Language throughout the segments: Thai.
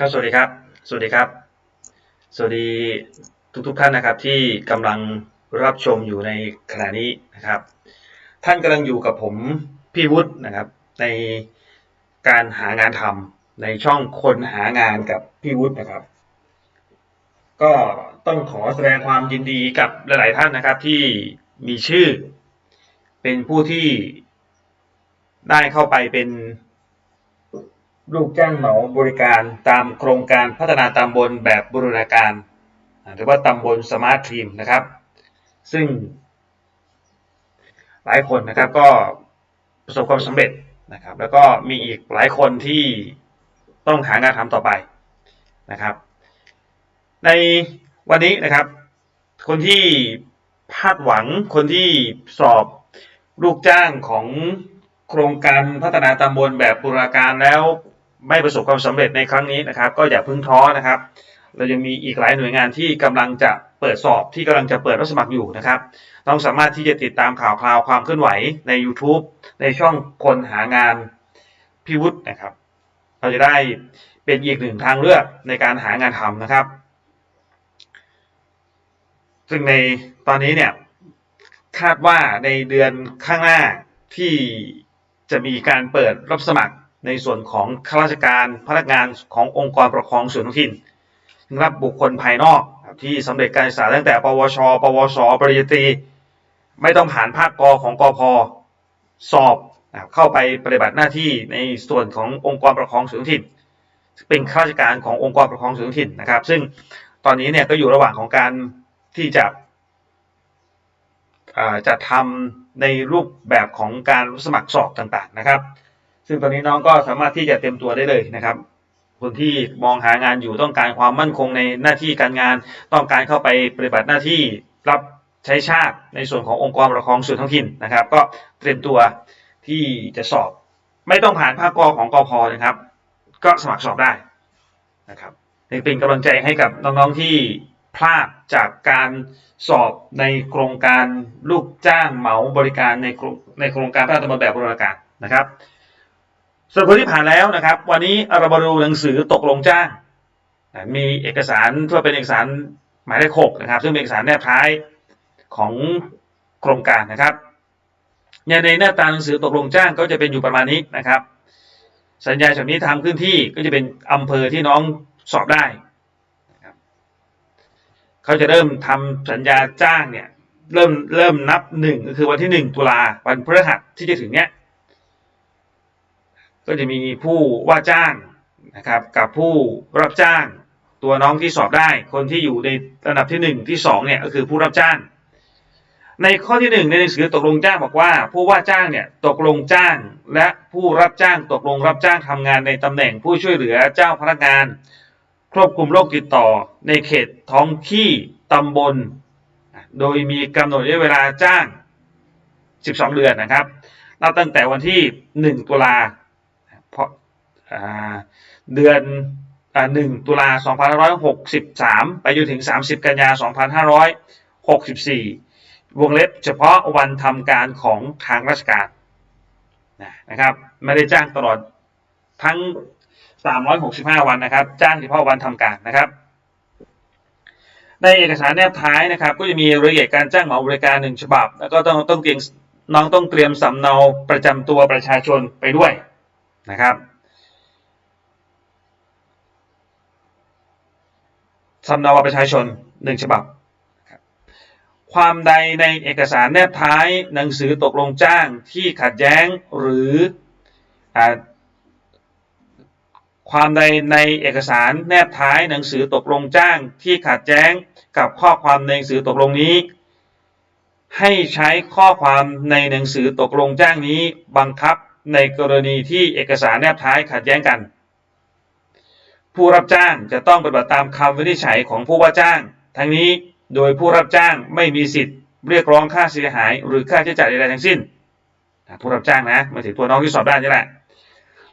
ครับสวัสดีครับ สวัสดีครับ สวัสดีทุกทุกๆท่านนะครับ ที่กำลังรับชมอยู่ในขณะนี้นะครับ ท่านกำลังอยู่กับผมพี่วุฒินะครับ ในการหางานทำในช่องคนหางานกับพี่วุฒินะครับ ก็ต้องขอแสดงความยินดีกับหลาย ๆ ท่านนะครับ ที่มีชื่อ เป็นผู้ที่ได้เข้าไปเป็น ลูกจ้างเหมาบริการตามโครงการพัฒนาตำบลแบบบูรณาการหรือว่าตำบลสมาร์ททีมนะครับ ซึ่ง หลายคนนะครับก็ประสบความสำเร็จนะครับ แล้วก็มีอีกหลายคนที่ต้องหางานทำต่อไปนะครับ ในวันนี้นะครับ คนที่พลาดหวังคนที่สอบลูกจ้างของโครงการพัฒนาตำบลแบบบูรณาการแล้ว ไม่ประสบความสำเร็จในครั้งนี้นะครับ ก็อย่าพิ่งท้อนะครับ เรายังมีอีกหลายหน่วยงานที่กำลังจะเปิดสอบที่กำลังจะเปิดรับสมัครอยู่นะครับต้องสามารถที่จะติดตามข่าวคราวความเคลื่อนไหวใน YouTube ในช่องคนหางานพิวุฒินะครับ เราจะได้เป็นอีกหนึ่งทางเลือกในการหางานทำนะครับ ซึ่งในตอนนี้เนี่ยคาดว่าในเดือนข้างหน้าที่จะมีการเปิดรับสมัคร ในส่วนของข้าราชการพนักงานขององค์กรปกครองส่วนท้องถิ่นรับบุคคลภายนอกที่สำเร็จการศึกษาตั้งแต่ ปวช ปวส ปริญญาตรี ไม่ต้องผ่านภาคกของกพสอบนะเข้าไปปฏิบัติหน้าที่ในส่วนขององค์กรปกครองส่วนท้องถิ่น เป็นข้าราชการขององค์กรปกครองส่วนท้องถิ่นนะครับ ซึ่งตอนนี้เนี่ยก็อยู่ระหว่างของการที่จะจะทำในรูปแบบของการสมัครสอบต่างๆนะครับ ซึ่งตอนนี้น้องก็สามารถที่จะเต็มตัวได้เลยนะครับ คนที่มองหางานอยู่ต้องการความมั่นคงในหน้าที่การงาน ต้องการเข้าไปปฏิบัติหน้าที่รับใช้ชาติในส่วนขององค์กรปกครองส่วนท้องถิ่นนะครับ ก็เตรียมตัวที่จะสอบ ไม่ต้องผ่านภาคกของกพนะครับ ก็สมัครสอบได้นะครับเป็นกำลังใจให้กับน้องๆที่พลาดจากการสอบในโครงการลูกจ้างเหมาบริการในในโครงการพัฒนาตำบลแบบบูรณาการนะครับ ส่วนคนที่ผ่านแล้วนะครับ วันนี้เรามาดูหนังสือตกลงจ้าง มีเอกสารที่ว่าเป็นเอกสารหมายเลขหกนะครับ ซึ่งเป็นเอกสารแนบท้ายของโครงการนะครับเนี่ยในหน้าตาหนังสือตกลงจ้างก็จะเป็นอยู่ประมาณนี้นะครับ สัญญาฉบับนี้ทำขึ้นที่ก็จะเป็นอำเภอที่น้องสอบได้เขาจะเริ่มทำสัญญาจ้างเนี่ยเริ่มเริ่มนับหนึ่งก็คือวันที่หนึ่งตุลาวันพฤหัสที่จะถึงเนี้ย ก็จะมีผู้ว่าจ้างนะครับกับผู้รับจ้าง ตัวน้องที่สอบได้ คนที่อยู่ในระดับที่หนึ่งที่สองเนี่ยก็คือผู้รับจ้าง ในข้อที่หนึ่งในหนังสือตกลงจ้างบอกว่า ผู้ว่าจ้างเนี่ยตกลงจ้าง และผู้รับจ้างตกลงรับจ้างทำงานในตำแหน่งผู้ช่วยเหลือเจ้าพนักงานควบคุมโรคติดต่อ ในเขตท้องที่ตำบล โดยมีกำหนดระยะเวลาจ้าง 12 เดือนนะครับนับตั้งแต่วันที่ 1 ตุลา เพราะเดือนอ่า1ตุลา2563 ไปจนถึง 30 กันยา 2564 วงเล็บเฉพาะวันทำการของทางราชการนะนะครับ ไม่ได้จ้างตลอดทั้ง 365 วันนะครับ จ้างเฉพาะวันทำการนะครับในเอกสารแนบท้ายนะครับ ก็จะมีรายละเอียดการจ้างเหมาบริการหนึ่งฉบับ แล้วก็ต้องต้องเตรียมน้องต้องเตรียมสำเนาประจำตัวประชาชนไปด้วย นะครับสำเนาบัตรประชาชนหนึ่งฉบับ ความใดในเอกสารแนบท้ายหนังสือตกลงจ้างที่ขัดแย้งหรืออความใดในเอกสารแนบท้ายหนังสือตกลงจ้างที่ขัดแย้งกับข้อความในหนังสือตกลงนี้ ให้ใช้ข้อความในหนังสือตกลงจ้างนี้บังคับ ในกรณีที่เอกสารแนบท้ายขัดแย้งกัน ผู้รับจ้างจะต้องปฏิบัติตามคำวินิจฉัยของผู้ว่าจ้าง ทั้งนี้โดยผู้รับจ้างไม่มีสิทธิ์ เรียกร้องค่าเสียหาย หรือค่าใช้จ่ายใดๆทั้งสิ้น ผู้รับจ้างนะมาถึงตัวน้องที่สอบได้นี่แหละ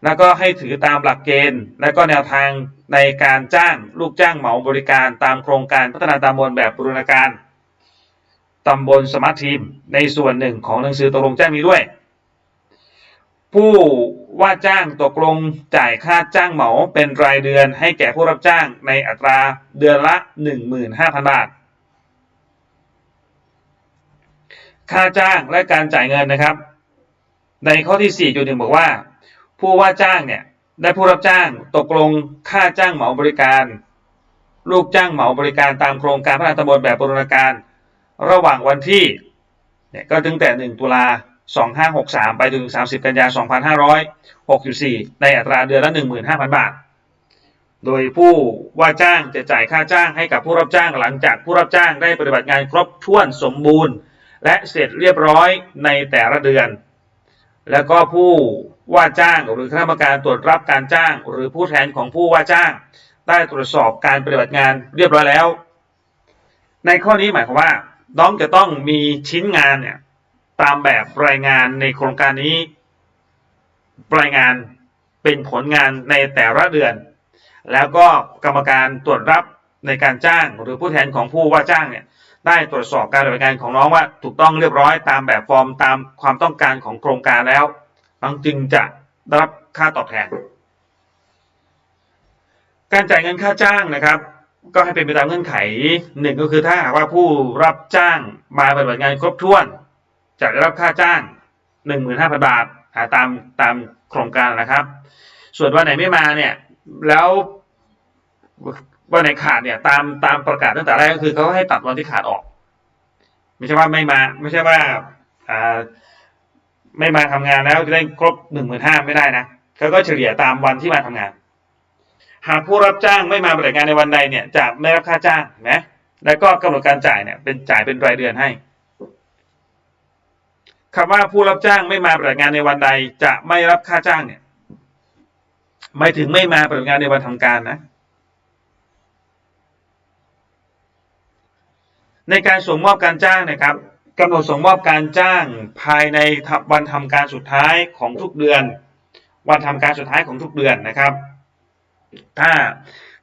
แล้วก็ให้ถือตามหลักเกณฑ์ และก็แนวทางในการจ้างลูกจ้างเหมาบริการตามโครงการพัฒนาตำบลแบบบูรณาการตำบลสมาร์ททีม ในส่วนหนึ่งของหนังสือตกลงแจ้งมีด้วย ผู้ว่าจ้างตกลงจ่ายค่าจ้างเหมาเป็นรายเดือนให้แก่ผู้รับจ้างในอัตราเดือนละ 15,000 บาท ค่าจ้างและการจ่ายเงินนะครับ ในข้อที่ 4.1 บอกว่า ผู้ว่าจ้างเนี่ยได้ผู้รับจ้างตกลงค่าจ้างเหมาบริการ ลูกจ้างเหมาบริการตามโครงการพัฒนาตำบลแบบบูรณาการ ระหว่างวันที่เนี่ยก็ตั้งแต่ 1 ตุลา 2563 ไปถึง 30 กันยายน2564 ในอัตราเดือนละ 15,000 บาท โดยผู้ว่าจ้างจะจ่ายค่าจ้างให้กับผู้รับจ้างหลังจากผู้รับจ้างได้ปฏิบัติงานครบถ้วนสมบูรณ์ และเสร็จเรียบร้อยในแต่ละเดือน แล้วก็ผู้ว่าจ้างหรือคณะกรรมการตรวจรับการจ้าง หรือผู้แทนของผู้ว่าจ้าง ได้ตรวจสอบการปฏิบัติงานเรียบร้อยแล้ว ในข้อนี้หมายความว่า น้องจะต้องมีชิ้นงานเนี่ย ตามแบบรายงานในโครงการนี้ รายงานเป็นผลงานในแต่ละเดือน แล้วก็กรรมการตรวจรับในการจ้างหรือผู้แทนของผู้ว่าจ้างเนี่ยได้ตรวจสอบการปฏิบัติงานของน้องว่าถูกต้องเรียบร้อยตามแบบฟอร์มตามความต้องการของโครงการแล้วน้องจึงจะได้รับค่าตอบแทน การจ่ายเงินค่าจ้างนะครับ ก็ให้เป็นไปตามเงื่อนไขหนึ่งก็คือถ้าหากว่าผู้รับจ้างมาปฏิบัติงานครบถ้วน จะได้รับค่าจ้าง 15,000 บาทอ่าตามตามโครงการนะครับ ส่วนวันไหนไม่มาเนี่ยแล้ววันไหนขาดเนี่ยตามตามประกาศตั้งแต่แรกก็คือเขาให้ตัดวันที่ขาดออก ไม่ใช่ว่าไม่มา ไม่ใช่ว่าอ่าไม่มาทำงานแล้วจะได้ครบหนึ่งหมื่นห้าไม่ได้นะเขาก็เฉลี่ยตามวันที่มาทำงาน หากผู้รับจ้างไม่มาปฏิบัติงานในวันใดเนี่ยจะไม่รับค่าจ้างนไหมแล้วก็กำหนดการจ่ายเนี่ยเป็นจ่ายเป็นรายเดือนให้ คำว่าผู้รับจ้างไม่มาปฏิบัติงานในวันใด จะไม่รับค่าจ้างเนี่ยหมายถึงไม่มาปฏิบัติงานในวันทำการนะ ในการส่งมอบการจ้างนะครับกำหนดส่งมอบการจ้างภายในวันทำการสุดท้ายของทุกเดือน วันทำการสุดท้ายของทุกเดือนนะครับ ถ้า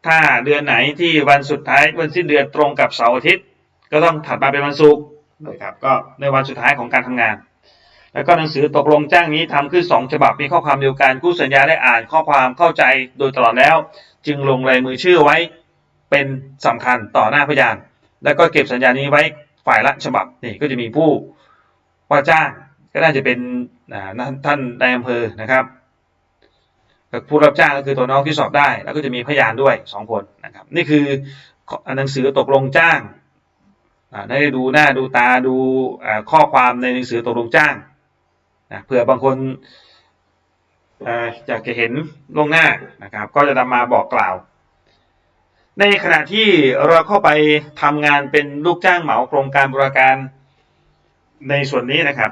ถ้าเดือนไหนที่วันสุดท้ายวันสิ้นเดือนตรงกับเสาร์อาทิตย์ ก็ต้องถัดมาเป็นวันศุกร์นะครับก็ในวันสุดท้ายของการทำงาน แล้วก็หนังสือตกลงจ้างนี้ทำขึ้นสองฉบับมีข้อความเดียวกันคู่สัญญาได้อ่านข้อความเข้าใจโดยตลอดแล้ว จึงลงลายมือชื่อไว้เป็นสำคัญต่อหน้าพยาน แล้วก็เก็บสัญญานี้ไว้ฝ่ายละฉบับนี่ก็จะมีผู้ว่าจ้างก็น่าจะเป็นท่านนายอำเภอนะครับผู้รับจ้างก็คือตัวน้องที่สอบได้ แล้วก็จะมีพยานด้วยสองคนนะครับ นี่คือหนังสือตกลงจ้างได้ดูหน้าดูตาดูข้อความในหนังสือตกลงจ้าง นะเผื่อบางคนอยากจะเห็นลงหน้านะครับ ก็จะนำมาบอกกล่าว ในขณะที่เราเข้าไปทำงานเป็นลูกจ้างเหมาโครงการบริการในส่วนนี้นะครับ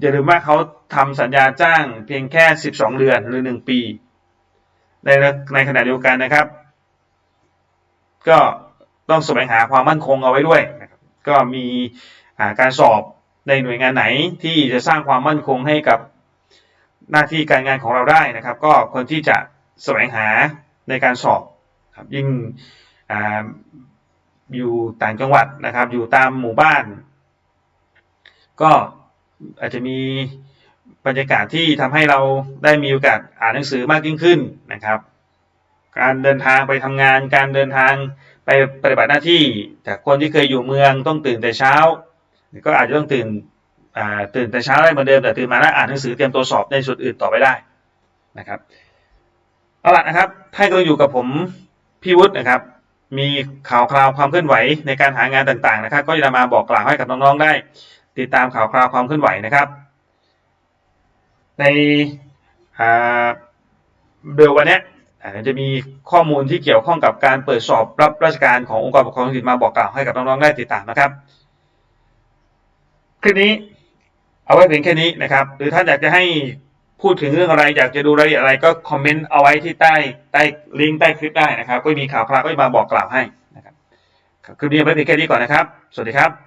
อย่าลืมว่าเขาทำสัญญาจ้างเพียงแค่ 12 เดือนหรือ 1 ปี ในในขณะเดียวกันนะครับ ก็ต้องแสวงหาความมั่นคงเอาไว้ด้วยนะครับก็มีการสอบ ในหน่วยงานไหนที่จะสร้างความมั่นคงให้กับหน้าที่การงานของเราได้นะครับ ก็ควรที่จะแสวงหาในการสอบครับยิ่งออยู่ต่างจังหวัดนะครับ อยู่ตามหมู่บ้าน ก็อาจจะมีบรรยากาศที่ทำให้เราได้มีโอกาสอ่านหนังสือมากยิ่งขึ้นนะครับ การเดินทางไปทำงาน การเดินทางไปปฏิบัติหน้าที่จากคนที่เคยอยู่เมืองต้องตื่นแต่เช้า ก็อาจจะต้องตื่นตื่นแต่เช้าได้เหมือนเดิมแต่ตื่นมาแล้วอ่านหนังสือเตรียมตัวสอบในส่วนอื่นต่อไปได้นะครับเอาละนะครับท่านก็อยู่กับผมพี่วุฒินะครับ มีข่าวคราวความเคลื่อนไหวในการหางานต่างๆนะครับ ก็จะมาบอกกล่าวให้กับน้องๆได้ ติดตามข่าวคราวความเคลื่อนไหวนะครับ ในเดือนวันนี้จะมีข้อมูลที่เกี่ยวข้องกับการเปิดสอบรับราชการขององค์กรปกครองท้องถิ่นมาบอกกล่าวให้กับน้องๆได้ติดตามนะครับ คลิปนี้ เอาไว้เพียงแค่นี้นะครับ หรือท่านอยากจะให้พูดถึงเรื่องอะไรอยากจะดูรายละเอียดอะไรก็คอมเมนต์เอาไว้ที่ใต้ใต้ลิงก์ใต้คลิปได้นะครับ ก็มีข่าวคราวก็จะมาบอกกล่าวให้นะครับคลิปนี้เอาไว้เพียงแค่นี้ก่อนนะครับ สวัสดีครับ